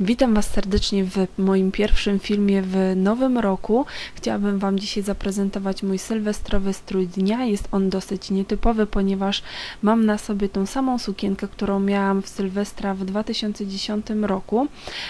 Witam Was serdecznie w moim pierwszym filmie w nowym roku. Chciałabym Wam dzisiaj zaprezentować mój sylwestrowy strój dnia. Jest on dosyć nietypowy, ponieważ mam na sobie tą samą sukienkę, którą miałam w Sylwestra w 2010 roku,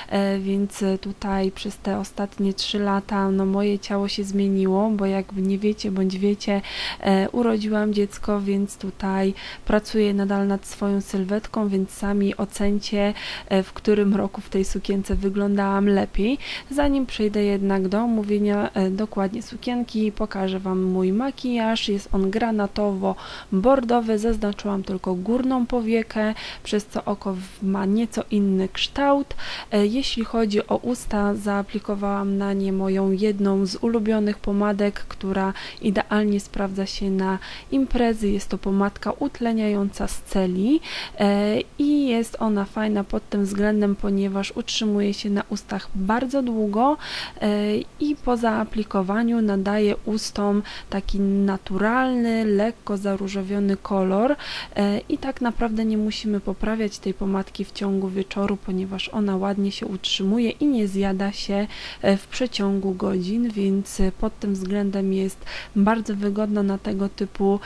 e, więc tutaj przez te ostatnie 3 lata no, moje ciało się zmieniło, bo jak nie wiecie bądź wiecie, e, urodziłam dziecko, więc tutaj pracuję nadal nad swoją sylwetką, więc sami ocencie, e, w którym roku w tej sukience wyglądałam lepiej. Zanim przejdę jednak do omówienia e, dokładnie sukienki, pokażę Wam mój makijaż. Jest on granatowo-bordowy, zaznaczyłam tylko górną powiekę, przez co oko ma nieco inny kształt. E, jeśli chodzi o usta, zaaplikowałam na nie moją jedną z ulubionych pomadek, która idealnie sprawdza się na imprezy. Jest to pomadka utleniająca z celi e, i jest ona fajna pod tym względem, ponieważ utrzymuje się na ustach bardzo długo e, i po zaaplikowaniu nadaje ustom taki naturalny, lekko zaróżowiony kolor e, i tak naprawdę nie musimy poprawiać tej pomadki w ciągu wieczoru, ponieważ ona ładnie się utrzymuje i nie zjada się e, w przeciągu godzin, więc pod tym względem jest bardzo wygodna na tego typu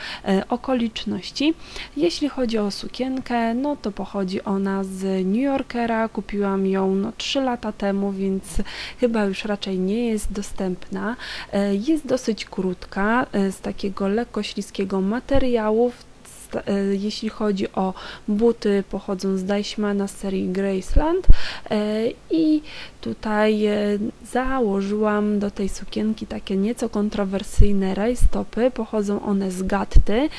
okoliczności. Jeśli chodzi o sukienkę, no to pochodzi ona z New Yorkera, kupiłam ją no, 3 lata temu, więc chyba już raczej nie jest dostępna. E, jest dosyć krótka, e, z takiego lekko śliskiego materiału, e, jeśli chodzi o buty, pochodzą z Deichmana z serii Graceland. I tutaj założyłam do tej sukienki takie nieco kontrowersyjne rajstopy, pochodzą one z Gatty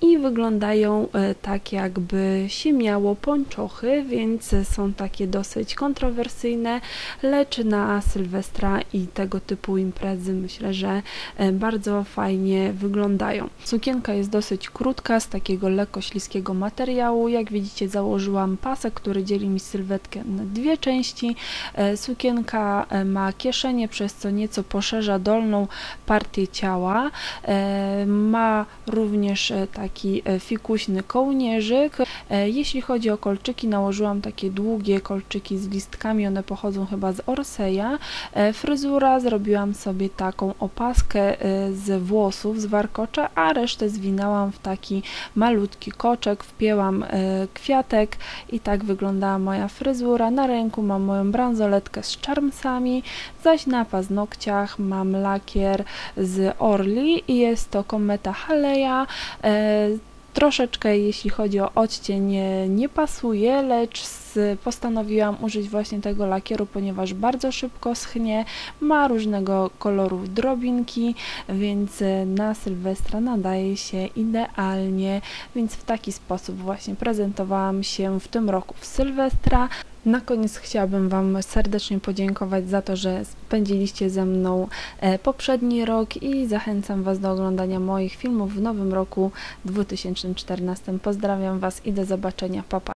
i wyglądają e, tak jakby się miało pończochy, więc są takie dosyć kontrowersyjne, lecz na Sylwestra i tego typu imprezy myślę, że e, bardzo fajnie wyglądają. Sukienka jest dosyć krótka, z takiego lekko śliskiego materiału. Jak widzicie założyłam pasek, który dzieli mi sylwetkę na dwie części. E, sukienka ma kieszenie, przez co nieco poszerza dolną partię ciała. Ma również taki e, fikuśny kołnierzyk. E, jeśli chodzi o kolczyki, nałożyłam takie długie kolczyki z listkami, one pochodzą chyba z Orseja. E, fryzura, zrobiłam sobie taką opaskę z włosów, z warkocza, a resztę zwinęłam w taki malutki koczek, wpięłam kwiatek i tak wyglądała moja fryzura. Na ręku mam moją bransoletkę z czarmsami, zaś na paznokciach mam lakier z Orli i jest to kometa Haleja. Troszeczkę jeśli chodzi o odcień nie pasuje, lecz postanowiłam użyć właśnie tego lakieru, ponieważ bardzo szybko schnie, ma różnego koloru drobinki, więc na Sylwestra nadaje się idealnie, więc w taki sposób właśnie prezentowałam się w tym roku w Sylwestra. Na koniec chciałabym Wam serdecznie podziękować za to, że spędziliście ze mną e, poprzedni rok i zachęcam Was do oglądania moich filmów w nowym roku 2014. Pozdrawiam Was i do zobaczenia. Papa.